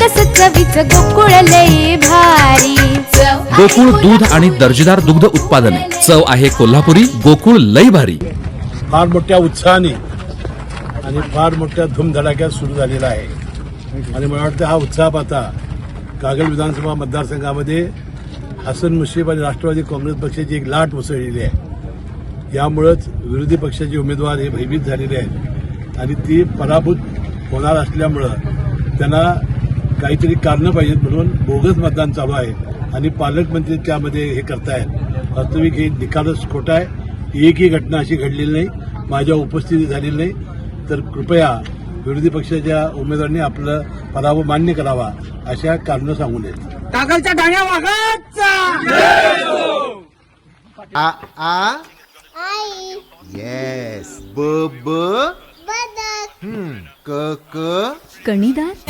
सकस चवीच गोकुळ लई भारी. गोकुळ दूध आणि दर्जेदार दुग्ध उत्पादने. चव आहे कोल्हापुरी गोकुळ लई भारी. फार मोठ्या उत्साहाने आणि फार मोठ्या धूमधडाक्यात सुरू झालेला आहे. आणि मला वाटतं हा उत्साह पाहता कागल विधानसभा मतदारसंघामध्ये हसन मुश्रीफ आणि राष्ट्रवादी काँग्रेस पक्षाची एक लाट उसळलेली आहे. यामुळंच विरोधी पक्षाचे उमेदवार हे भयभीत झालेले आहेत. आणि ती पराभूत होणार असल्यामुळं त्यांना काहीतरी कारणं पाहिजेत म्हणून बोगस मतदान चालू आहे आणि पालकमंत्री त्यामध्ये हे करतायत. वास्तविक हे निकालच खोटा आहे. एकही घटना अशी घडलेली नाही. माझ्या उपस्थिती झालेली नाही. तर कृपया विरोधी पक्षाच्या उमेदवारांनी आपलं पराभव मान्य करावा अशा कारणं सांगू नयेत कागलच्या डाण्या आ आ? येस ब ब? हम्म, क क? कणीदार